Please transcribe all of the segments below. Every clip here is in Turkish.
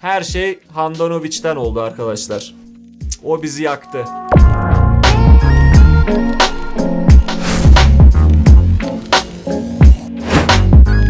Her şey Handanovic'ten oldu arkadaşlar. O bizi yaktı.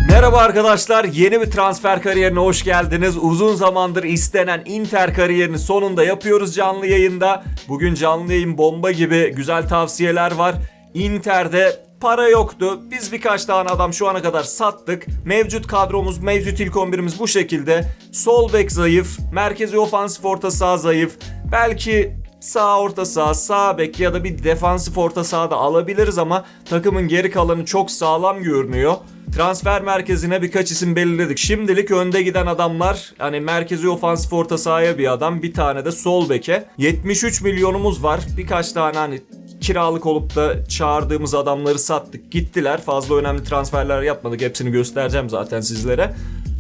Merhaba arkadaşlar, yeni bir transfer kariyerine hoş geldiniz. Uzun zamandır istenen Inter kariyerini sonunda yapıyoruz canlı yayında. Bugün canlı yayın bomba gibi güzel tavsiyeler var. Inter'de para yoktu. Biz birkaç tane adam şu ana kadar sattık. Mevcut kadromuz, mevcut ilk 11'imiz bu şekilde. Sol bek zayıf, merkezi ofansif orta saha zayıf. Belki sağ orta saha, sağ bek ya da bir defansif orta saha da alabiliriz ama takımın geri kalanı çok sağlam görünüyor. Transfer merkezine birkaç isim belirledik. Şimdilik önde giden adamlar hani merkezi ofansif orta sahaya bir adam bir tane de sol beke. 73 milyonumuz var. Birkaç tane hani kiralık olup da çağırdığımız adamları sattık gittiler. Fazla önemli transferler yapmadık. Hepsini göstereceğim zaten sizlere.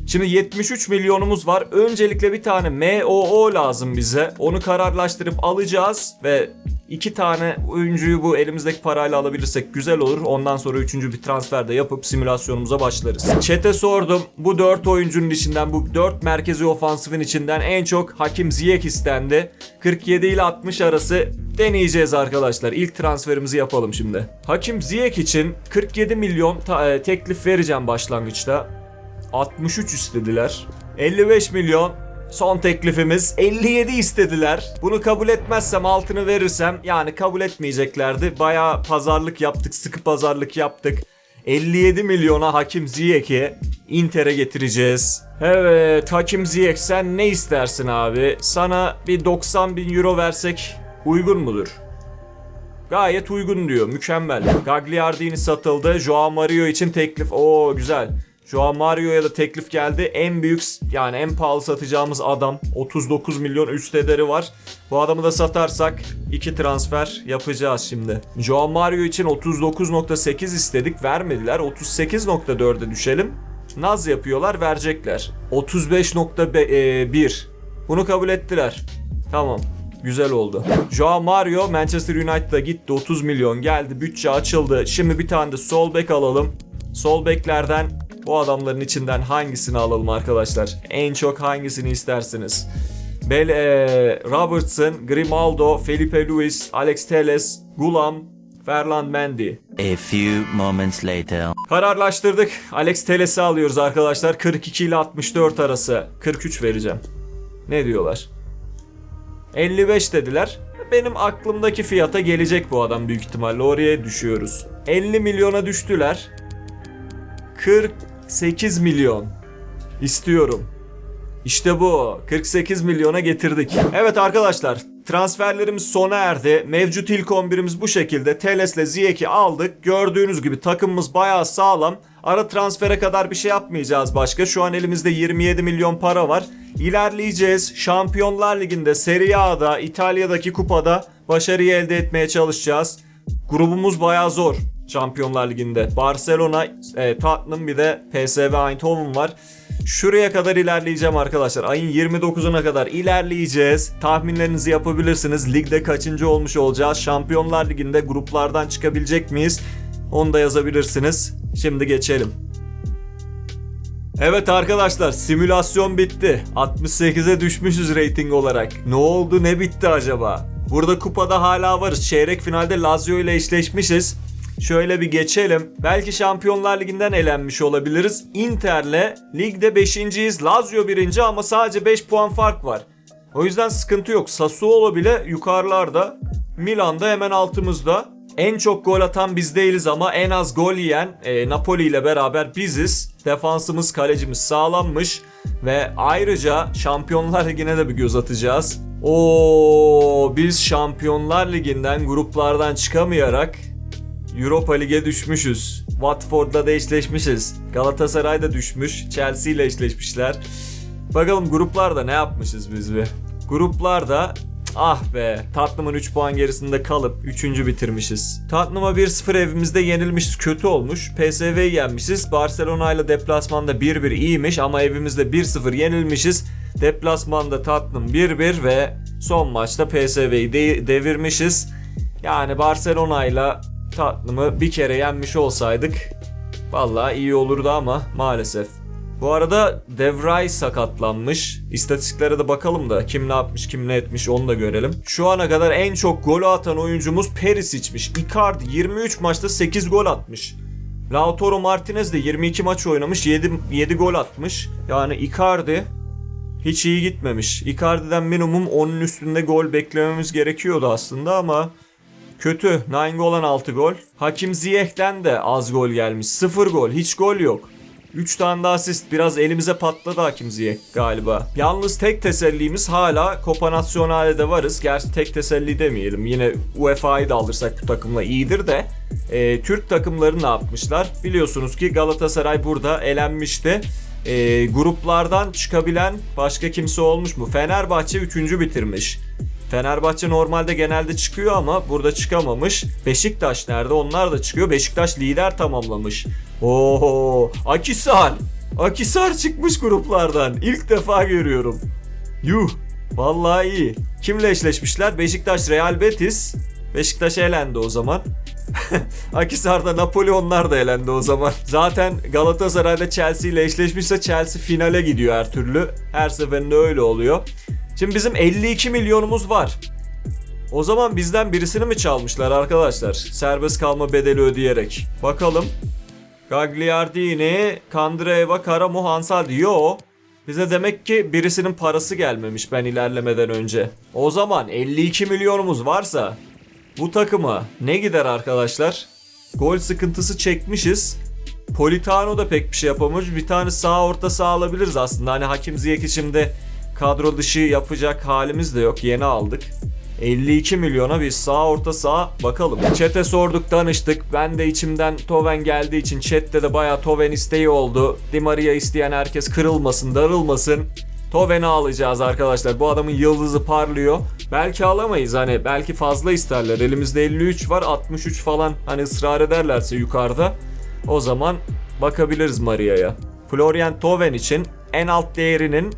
Şimdi 73 milyonumuz var. Öncelikle bir tane MOO lazım bize. Onu kararlaştırıp alacağız ve iki tane oyuncuyu bu elimizdeki parayla alabilirsek güzel olur. Ondan sonra üçüncü bir transfer de yapıp simülasyonumuza başlarız. Çete sordum. Bu 4 oyuncunun içinden, bu 4 merkezi ofansifin içinden en çok Hakim Ziyech istendi. 47 ile 60 arası deneyeceğiz arkadaşlar. İlk transferimizi yapalım şimdi. Hakim Ziyech için 47 milyon e, teklif vereceğim başlangıçta. 63 istediler. 55 milyon son teklifimiz. 57 istediler. Bunu kabul etmezsem altını verirsem yani kabul etmeyeceklerdi. Bayağı pazarlık yaptık, sıkı pazarlık yaptık. 57 milyona Hakim Ziyech'i Inter'e getireceğiz. Evet Hakim Ziyech sen ne istersin abi? Sana bir 90 bin euro versek uygun mudur? Gayet uygun diyor. Mükemmel. Gagliardini satıldı. Joao Mario için teklif. Oo güzel. Joao Mario'ya da teklif geldi. En büyük yani en pahalı satacağımız adam. 39 milyon üst ederi var. Bu adamı da satarsak iki transfer yapacağız şimdi. Joao Mario için 39.8 istedik. Vermediler. 38.4'e düşelim. Naz yapıyorlar. Verecekler. 35.1 Bunu kabul ettiler. Tamam. Güzel oldu. Joao Mario Manchester United'a gitti. 30 milyon geldi. Bütçe açıldı. Şimdi bir tane de sol bek alalım. Sol beklerden bu adamların içinden hangisini alalım arkadaşlar? En çok hangisini istersiniz? Bel eee, Robertson, Grimaldo, Felipe Luis, Alex Telles, Gulam, Ferland Mendy. A few moments later. Kararlaştırdık. Alex Telles'i alıyoruz arkadaşlar. 42 ile 64 arası. 43 vereceğim. Ne diyorlar? 55 dediler. Benim aklımdaki fiyata gelecek bu adam büyük ihtimalle. Oraya düşüyoruz. 50 milyona düştüler. 48 milyon. İstiyorum. İşte bu. 48 milyona getirdik. Evet arkadaşlar. Transferlerimiz sona erdi. Mevcut ilk 11'imiz bu şekilde. Teles'le Ziyech'i aldık. Gördüğünüz gibi takımımız bayağı sağlam. Ara transfere kadar bir şey yapmayacağız başka. Şu an elimizde 27 milyon para var. İlerleyeceğiz. Şampiyonlar Ligi'nde, Serie A'da, İtalya'daki kupada başarıyı elde etmeye çalışacağız. Grubumuz bayağı zor. Şampiyonlar Ligi'nde. Barcelona, e, Tottenham bir de PSV Eindhoven var. Şuraya kadar ilerleyeceğim arkadaşlar. Ayın 29'una kadar ilerleyeceğiz. Tahminlerinizi yapabilirsiniz. Ligde kaçıncı olmuş olacağız? Şampiyonlar Ligi'nde gruplardan çıkabilecek miyiz? Onu da yazabilirsiniz. Şimdi geçelim. Evet arkadaşlar simülasyon bitti. 68'e düşmüşüz rating olarak. Ne oldu ne bitti acaba? Burada kupada hala varız. Çeyrek finalde Lazio ile eşleşmişiz. Şöyle bir geçelim. Belki Şampiyonlar Ligi'nden elenmiş olabiliriz. Inter'le ligde 5.yiz. Lazio 1. ama sadece 5 puan fark var. O yüzden sıkıntı yok. Sassuolo bile yukarılarda. Milan'da hemen altımızda. En çok gol atan biz değiliz ama en az gol yiyen e, Napoli ile beraber biziz. Defansımız, kalecimiz sağlammış ve ayrıca Şampiyonlar Ligi'ne de bir göz atacağız. Oo, biz Şampiyonlar Ligi'nden gruplardan çıkamayarak Europa Lig'e düşmüşüz. Watford'la da eşleşmişiz. Galatasaray da düşmüş. Chelsea ile eşleşmişler. Bakalım gruplarda ne yapmışız biz bir. Gruplarda ah be Tottenham'ın 3 puan gerisinde kalıp 3. bitirmişiz. Tottenham'a 1-0 evimizde yenilmişiz kötü olmuş. PSV'yi yenmişiz. Barcelona ile deplasmanda 1-1 iyiymiş ama evimizde 1-0 yenilmişiz. Deplasmanda Tottenham 1-1 ve son maçta PSV'yi de- devirmişiz. Yani Barcelona ile Tottenham'ı bir kere yenmiş olsaydık vallahi iyi olurdu ama maalesef. Bu arada Devray sakatlanmış. İstatistiklere de bakalım da kim ne yapmış kim ne etmiş onu da görelim. Şu ana kadar en çok gol atan oyuncumuz Perisic'miş. Icardi 23 maçta 8 gol atmış. Lautaro Martinez de 22 maç oynamış 7, 7 gol atmış. Yani Icardi hiç iyi gitmemiş. Icardi'den minimum 10'un üstünde gol beklememiz gerekiyordu aslında ama kötü. 9 gol 6 gol. Hakim Ziyech'ten de az gol gelmiş. 0 gol. Hiç gol yok. 3 tane de asist. Biraz elimize patladı Hakim Ziyech galiba. Yalnız tek tesellimiz hala Copa Nazionale'de varız. Gerçi tek teselli demeyelim. Yine UEFA'yı da alırsak bu takımla iyidir de. e, Türk takımları ne yapmışlar? Biliyorsunuz ki Galatasaray burada elenmişti. E, gruplardan çıkabilen başka kimse olmuş mu? Fenerbahçe 3. bitirmiş. Fenerbahçe normalde genelde çıkıyor ama burada çıkamamış. Beşiktaş nerede? Onlar da çıkıyor. Beşiktaş lider tamamlamış. Oo, Akisar. Akisar çıkmış gruplardan. İlk defa görüyorum. Yuh. Vallahi iyi. Kimle eşleşmişler? Beşiktaş Real Betis. Beşiktaş elendi o zaman. Akisar'da Napoli onlar da elendi o zaman. Zaten Galatasaray'da Chelsea ile eşleşmişse Chelsea finale gidiyor her türlü. Her seferinde öyle oluyor. Şimdi bizim 52 milyonumuz var. O zaman bizden birisini mi çalmışlar arkadaşlar? Serbest kalma bedeli ödeyerek. Bakalım. Gagliardini, Kandreva, Karamu, Hansaldi. Yo. Bize demek ki birisinin parası gelmemiş ben ilerlemeden önce. O zaman 52 milyonumuz varsa bu takıma ne gider arkadaşlar? Gol sıkıntısı çekmişiz. Politano da pek bir şey yapamamış. Bir tane sağ orta saha alabiliriz aslında. Hani Hakim Ziyech şimdi kadro dışı yapacak halimiz de yok. Yeni aldık. 52 milyona bir sağ orta saha bakalım. Chat'e sorduk danıştık. Ben de içimden Toven geldiği için chat'te de bayağı Toven isteği oldu. Di Maria isteyen herkes kırılmasın, darılmasın. Toven'i alacağız arkadaşlar. Bu adamın yıldızı parlıyor. Belki alamayız hani belki fazla isterler. Elimizde 53 var 63 falan hani ısrar ederlerse yukarıda. O zaman bakabiliriz Maria'ya. Florian Toven için en alt değerinin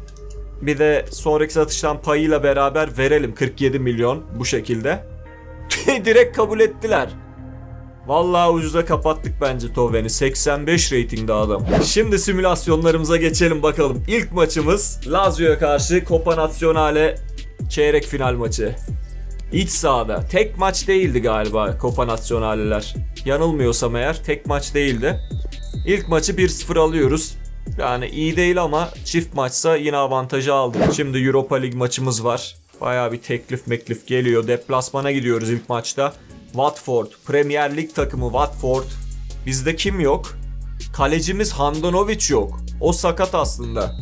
bir de sonraki satıştan payıyla beraber verelim 47 milyon bu şekilde. Direkt kabul ettiler. Vallahi ucuza kapattık bence Toven'i. 85 ratingde adam. Şimdi simülasyonlarımıza geçelim bakalım. İlk maçımız Lazio'ya karşı Copa Nazionale çeyrek final maçı. İç sahada. Tek maç değildi galiba Copa Nazionale'ler. Yanılmıyorsam eğer tek maç değildi. İlk maçı 1-0 alıyoruz. Yani iyi değil ama çift maçsa yine avantajı aldık. Şimdi Europa League maçımız var. Bayağı bir teklif meklif geliyor. Deplasmana gidiyoruz ilk maçta. Watford, Premier Lig takımı Watford. Bizde kim yok? Kalecimiz Handanovic yok. O sakat aslında.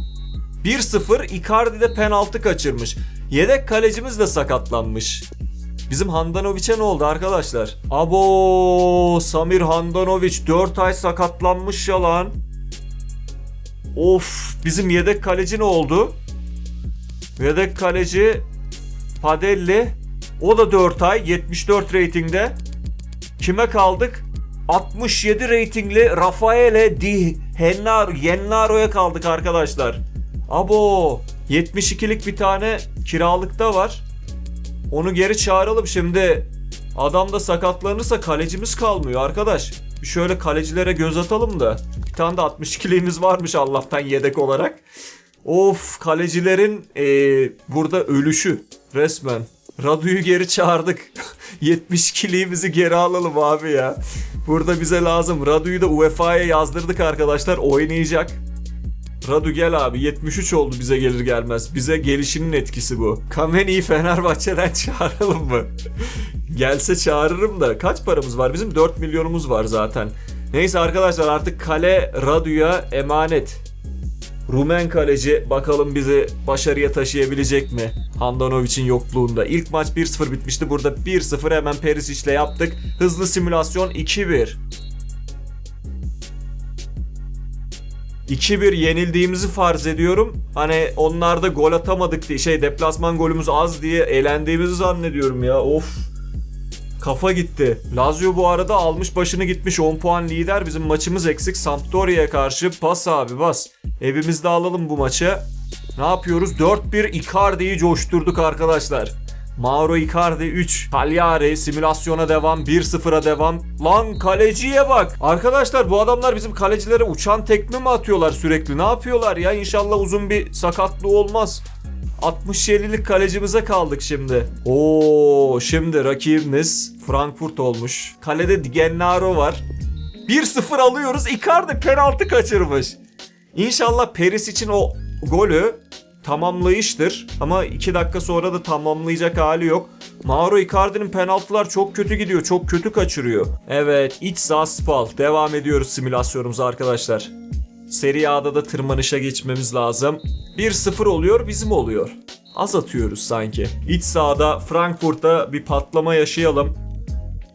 1-0 Icardi de penaltı kaçırmış. Yedek kalecimiz de sakatlanmış. Bizim Handanovic'e ne oldu arkadaşlar? Abo Samir Handanovic 4 ay sakatlanmış ya lan. Of bizim yedek kaleci ne oldu? Yedek kaleci Padelli o da 4 ay 74 reytingde. Kime kaldık? 67 reytingli Rafaele Di Hennaro, Yennaro'ya kaldık arkadaşlar. Abo 72'lik bir tane kiralıkta var. Onu geri çağıralım şimdi. Adam da sakatlanırsa kalecimiz kalmıyor arkadaş. Şöyle kalecilere göz atalım da. Bir tane de 62'liğimiz varmış Allah'tan yedek olarak. Of kalecilerin eee, burada ölüşü resmen. Radu'yu geri çağırdık. 72'liğimizi geri alalım abi ya. Burada bize lazım. Radu'yu da UEFA'ya yazdırdık arkadaşlar. Oynayacak. Radu gel abi 73 oldu bize gelir gelmez. Bize gelişinin etkisi bu. Kameni'yi Fenerbahçe'den çağıralım mı? Gelse çağırırım da kaç paramız var? Bizim 4 milyonumuz var zaten. Neyse arkadaşlar artık kale Radu'ya emanet. Rumen kaleci bakalım bizi başarıya taşıyabilecek mi? Handanovic'in yokluğunda. İlk maç 1-0 bitmişti. Burada 1-0 hemen Perisic'le yaptık. Hızlı simülasyon 2-1. 2-1 yenildiğimizi farz ediyorum. Hani onlarda gol atamadık diye şey deplasman golümüz az diye elendiğimizi zannediyorum ya. Of. Kafa gitti. Lazio bu arada almış başını gitmiş 10 puan lider. Bizim maçımız eksik. Sampdoria'ya karşı pas abi bas. Evimizde alalım bu maçı. Ne yapıyoruz? 4-1 Icardi'yi coşturduk arkadaşlar. Mauro Icardi 3. Cagliari simülasyona devam. 1-0'a devam. Lan kaleciye bak. Arkadaşlar bu adamlar bizim kalecilere uçan tekme mi atıyorlar sürekli? Ne yapıyorlar ya? İnşallah uzun bir sakatlığı olmaz. 67'lik kalecimize kaldık şimdi. Oo, şimdi rakibimiz Frankfurt olmuş. Kalede Gennaro var. 1-0 alıyoruz. Icardi penaltı kaçırmış. İnşallah Peris için o golü tamamlayıştır. Ama 2 dakika sonra da tamamlayacak hali yok. Mauro Icardi'nin penaltılar çok kötü gidiyor. Çok kötü kaçırıyor. Evet iç sağ spal. Devam ediyoruz simülasyonumuza arkadaşlar. Seri A'da da tırmanışa geçmemiz lazım. 1-0 oluyor bizim oluyor. Az atıyoruz sanki. İç sahada Frankfurt'ta bir patlama yaşayalım.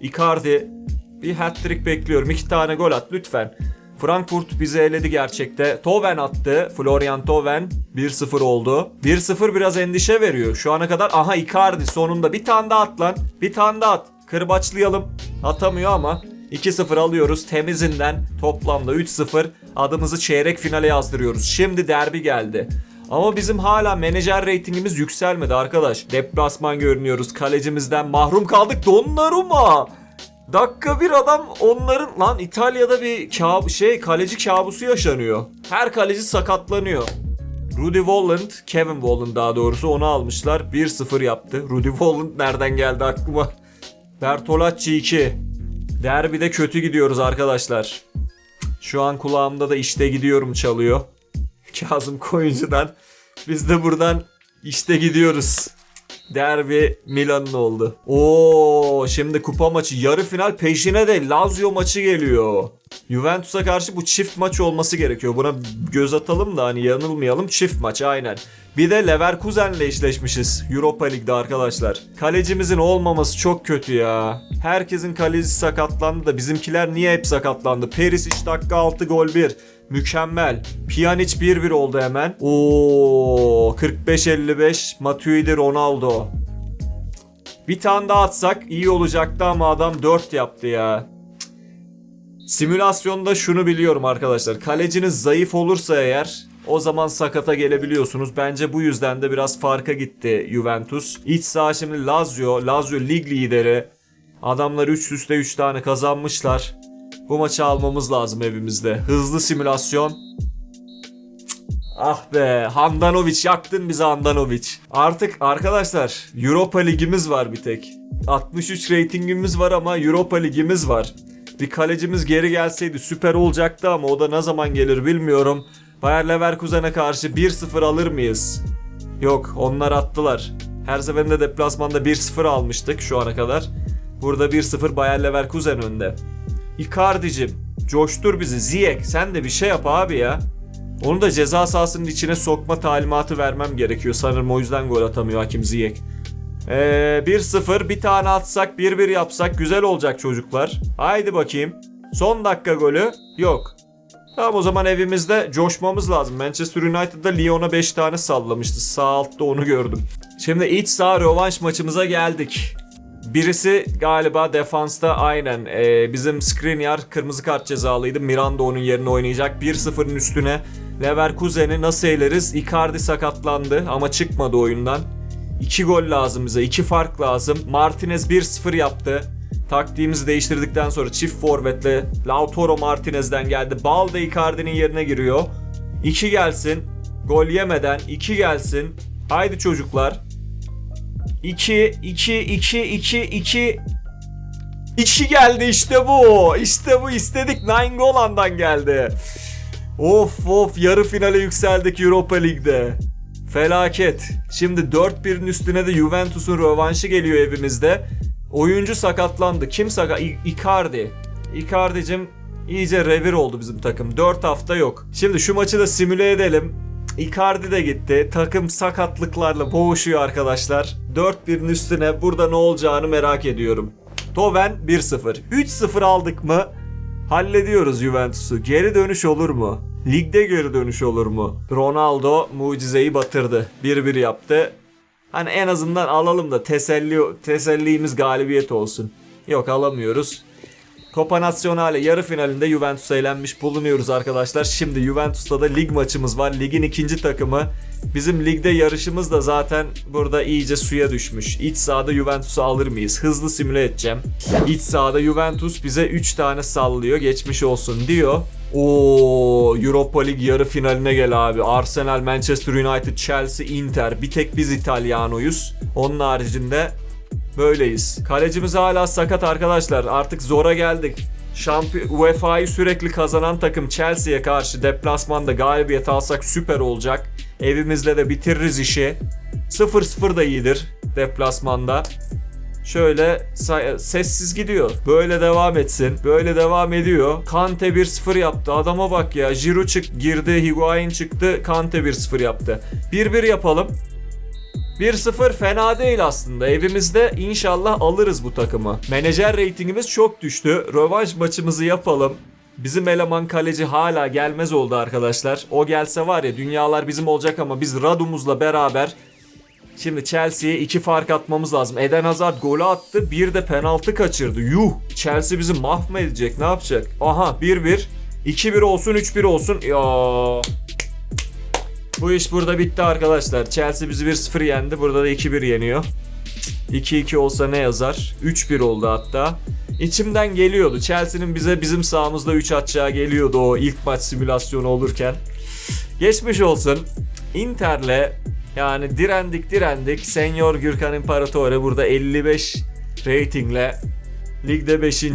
Icardi bir hat-trick bekliyorum. İki tane gol at lütfen. Frankfurt bizi eledi gerçekte. Toven attı. Florian Toven 1-0 oldu. 1-0 biraz endişe veriyor. Şu ana kadar aha Icardi sonunda bir tane daha at lan. Bir tane daha at. Kırbaçlayalım. Atamıyor ama 2-0 alıyoruz temizinden toplamda 3-0 adımızı çeyrek finale yazdırıyoruz. Şimdi derbi geldi. Ama bizim hala menajer reytingimiz yükselmedi arkadaş. Deplasman görünüyoruz. Kalecimizden mahrum kaldık. Donnarumma. Dakika bir adam onların lan İtalya'da bir kab şey kaleci kabusu yaşanıyor. Her kaleci sakatlanıyor. Rudy Volland, Kevin Volland daha doğrusu onu almışlar. 1-0 yaptı. Rudy Volland nereden geldi aklıma? Bertolacci 2. Derbide kötü gidiyoruz arkadaşlar. Şu an kulağımda da işte gidiyorum çalıyor. Kazım Koyuncu'dan. Biz de buradan işte gidiyoruz. Derbi Milan'ın oldu. Oo, şimdi kupa maçı yarı final peşine de Lazio maçı geliyor. Juventus'a karşı bu çift maç olması gerekiyor. Buna göz atalım da hani yanılmayalım. Çift maç aynen. Bir de Leverkusen'le eşleşmişiz Europa Lig'de arkadaşlar. Kalecimizin olmaması çok kötü ya. Herkesin kalecisi sakatlandı da bizimkiler niye hep sakatlandı? Perisic dakika 6 gol 1. Mükemmel. Pjanic 1-1 oldu hemen. Oo 45-55 Matuidi Ronaldo. Bir tane daha atsak iyi olacaktı ama adam 4 yaptı ya. Simülasyonda şunu biliyorum arkadaşlar. Kaleciniz zayıf olursa eğer o zaman sakata gelebiliyorsunuz. Bence bu yüzden de biraz farka gitti Juventus. İç saha şimdi Lazio. Lazio lig lideri. Adamlar üst üste 3 tane kazanmışlar. Bu maçı almamız lazım evimizde. Hızlı simülasyon. Ah be Handanovic yaktın bizi Handanovic. Artık arkadaşlar Europa Ligimiz var bir tek. 63 reytingimiz var ama Europa Ligimiz var. Bir kalecimiz geri gelseydi süper olacaktı ama o da ne zaman gelir bilmiyorum. Bayer Leverkusen'e karşı 1-0 alır mıyız? Yok onlar attılar. Her seferinde deplasmanda 1-0 almıştık şu ana kadar. Burada 1-0 Bayer Leverkusen önde. Icardi'cim coştur bizi. Ziyech sen de bir şey yap abi ya. Onu da ceza sahasının içine sokma talimatı vermem gerekiyor. Sanırım o yüzden gol atamıyor Hakim Ziyech. Ee, 1-0 bir tane atsak 1-1 yapsak güzel olacak çocuklar. Haydi bakayım. Son dakika golü yok. Tamam o zaman evimizde coşmamız lazım. Manchester United'da Lyon'a 5 tane sallamıştı. Sağ altta onu gördüm. Şimdi iç saha rövanş maçımıza geldik. Birisi galiba defansta aynen ee, bizim Skriniar kırmızı kart cezalıydı. Miranda onun yerine oynayacak. 1-0'ın üstüne Leverkusen'i nasıl eğleriz? Icardi sakatlandı ama çıkmadı oyundan. 2 gol lazım bize. 2 fark lazım. Martinez 1-0 yaptı. Taktiğimizi değiştirdikten sonra çift forvetle Lautaro Martinez'den geldi. Balde Icardi'nin yerine giriyor. 2 gelsin. Gol yemeden 2 gelsin. Haydi çocuklar. 2 2 2 2 2 2 geldi işte bu. İşte bu istedik. Nainggolan'dan geldi. Of of yarı finale yükseldik Europa Lig'de. Felaket. Şimdi 4-1'in üstüne de Juventus'un rövanşı geliyor evimizde. Oyuncu sakatlandı. Kim sakat? Icardi. Icardi'cim iyice revir oldu bizim takım. 4 hafta yok. Şimdi şu maçı da simüle edelim. Icardi de gitti. Takım sakatlıklarla boğuşuyor arkadaşlar. 4-1'in üstüne burada ne olacağını merak ediyorum. Toven 1-0. 3-0 aldık mı? Hallediyoruz Juventus'u. Geri dönüş olur mu? Ligde geri dönüş olur mu? Ronaldo mucizeyi batırdı. 1-1 yaptı. Hani en azından alalım da teselli tesellimiz galibiyet olsun. Yok alamıyoruz. Copa Nazionale yarı finalinde Juventus'a elenmiş bulunuyoruz arkadaşlar. Şimdi Juventus'ta da lig maçımız var. Ligin ikinci takımı. Bizim ligde yarışımız da zaten burada iyice suya düşmüş. İç sahada Juventus'u alır mıyız? Hızlı simüle edeceğim. İç sahada Juventus bize 3 tane sallıyor. Geçmiş olsun diyor. Oo Europa League yarı finaline gel abi. Arsenal, Manchester United, Chelsea, Inter. Bir tek biz İtalyanoyuz. Onun haricinde böyleyiz. Kalecimiz hala sakat arkadaşlar. Artık zora geldik. Şampiyon UEFA'yı sürekli kazanan takım Chelsea'ye karşı deplasmanda galibiyet alsak süper olacak. Evimizde de bitiririz işi. 0-0 da iyidir deplasmanda. Şöyle sessiz gidiyor. Böyle devam etsin. Böyle devam ediyor. Kante 1-0 yaptı. Adama bak ya. Giroud çık girdi. Higuain çıktı. Kante 1-0 yaptı. 1-1 yapalım. 1-0 fena değil aslında. Evimizde inşallah alırız bu takımı. Menajer reytingimiz çok düştü. Rövanş maçımızı yapalım. Bizim eleman kaleci hala gelmez oldu arkadaşlar. O gelse var ya dünyalar bizim olacak ama biz Radumuz'la beraber Şimdi Chelsea'ye iki fark atmamız lazım. Eden Hazard golü attı. Bir de penaltı kaçırdı. Yuh! Chelsea bizi mahvedecek. Ne yapacak? Aha 1-1. 2-1 olsun 3-1 olsun. Ya. Bu iş burada bitti arkadaşlar. Chelsea bizi 1-0 yendi. Burada da 2-1 yeniyor. 2-2 olsa ne yazar? 3-1 oldu hatta. İçimden geliyordu. Chelsea'nin bize bizim sahamızda 3 atacağı geliyordu o ilk maç simülasyonu olurken. Geçmiş olsun. Inter'le yani direndik direndik. Senyor Gürkan İmparatore burada 55 ratingle ligde 5.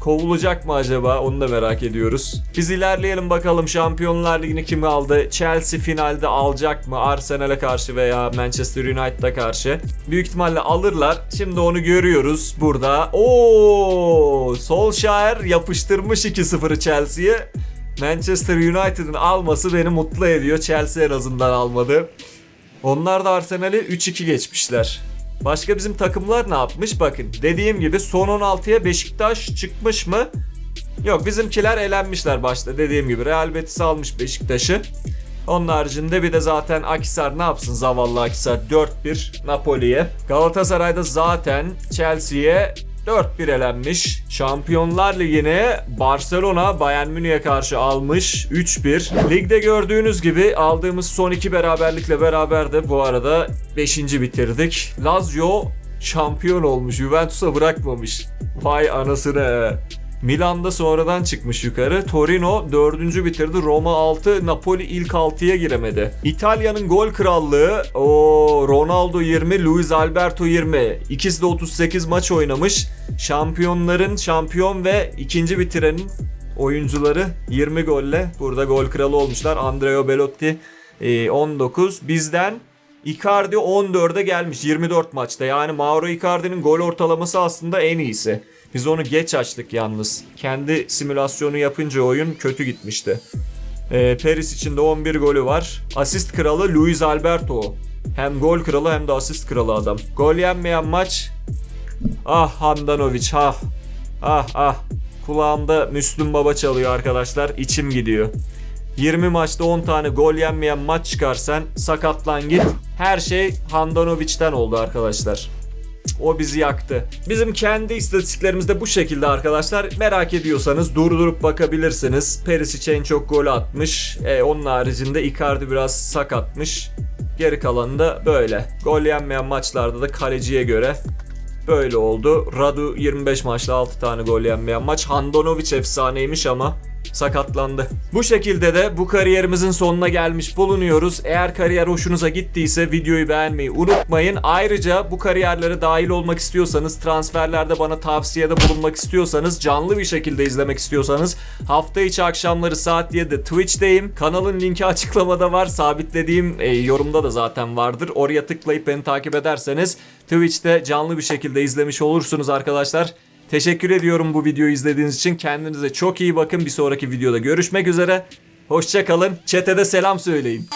Kovulacak mı acaba? Onu da merak ediyoruz. Biz ilerleyelim bakalım Şampiyonlar Ligi'ni kim aldı? Chelsea finalde alacak mı? Arsenal'e karşı veya Manchester United'a karşı. Büyük ihtimalle alırlar. Şimdi onu görüyoruz burada. Oo, Solskjaer yapıştırmış 2-0'ı Chelsea'ye. Manchester United'ın alması beni mutlu ediyor. Chelsea en azından almadı. Onlar da Arsenal'i 3-2 geçmişler. Başka bizim takımlar ne yapmış? Bakın dediğim gibi son 16'ya Beşiktaş çıkmış mı? Yok bizimkiler elenmişler başta dediğim gibi. Real Betis almış Beşiktaş'ı. Onun haricinde bir de zaten Akisar ne yapsın zavallı Akisar 4-1 Napoli'ye. Galatasaray'da zaten Chelsea'ye 4-1 elenmiş. Şampiyonlar Ligi'ne Barcelona Bayern Münih'e karşı almış 3-1. Ligde gördüğünüz gibi aldığımız son iki beraberlikle beraber de bu arada 5. bitirdik. Lazio şampiyon olmuş. Juventus'a bırakmamış. Vay anasını. Milan'da sonradan çıkmış yukarı. Torino 4. bitirdi. Roma 6, Napoli ilk 6'ya giremedi. İtalya'nın gol krallığı o Ronaldo 20, Luis Alberto 20. İkisi de 38 maç oynamış. Şampiyonların şampiyon ve ikinci bitirenin oyuncuları 20 golle burada gol kralı olmuşlar. Andrea Belotti e, 19. Bizden Icardi 14'e gelmiş 24 maçta. Yani Mauro Icardi'nin gol ortalaması aslında en iyisi. Biz onu geç açtık yalnız. Kendi simülasyonu yapınca oyun kötü gitmişti. Ee, Paris için de 11 golü var. Asist kralı Luis Alberto. Hem gol kralı hem de asist kralı adam. Gol yenmeyen maç. Ah Handanovic ah. Ah ah. Kulağımda Müslüm Baba çalıyor arkadaşlar. İçim gidiyor. 20 maçta 10 tane gol yenmeyen maç çıkarsan sakatlan git. Her şey Handanovic'ten oldu arkadaşlar. O bizi yaktı. Bizim kendi istatistiklerimiz de bu şekilde arkadaşlar. Merak ediyorsanız durdurup bakabilirsiniz. Perisic en çok gol atmış. E, onun haricinde Icardi biraz sakatmış. Geri kalanı da böyle. Gol yenmeyen maçlarda da kaleciye göre böyle oldu. Radu 25 maçta 6 tane gol yenmeyen maç. Handanovic efsaneymiş ama sakatlandı. Bu şekilde de bu kariyerimizin sonuna gelmiş bulunuyoruz. Eğer kariyer hoşunuza gittiyse videoyu beğenmeyi unutmayın. Ayrıca bu kariyerlere dahil olmak istiyorsanız, transferlerde bana tavsiyede bulunmak istiyorsanız, canlı bir şekilde izlemek istiyorsanız hafta içi akşamları saat 7'de Twitch'teyim. Kanalın linki açıklamada var. Sabitlediğim e, yorumda da zaten vardır. Oraya tıklayıp beni takip ederseniz Twitch'te canlı bir şekilde izlemiş olursunuz arkadaşlar. Teşekkür ediyorum bu videoyu izlediğiniz için. Kendinize çok iyi bakın. Bir sonraki videoda görüşmek üzere. Hoşçakalın. Çetede selam söyleyin.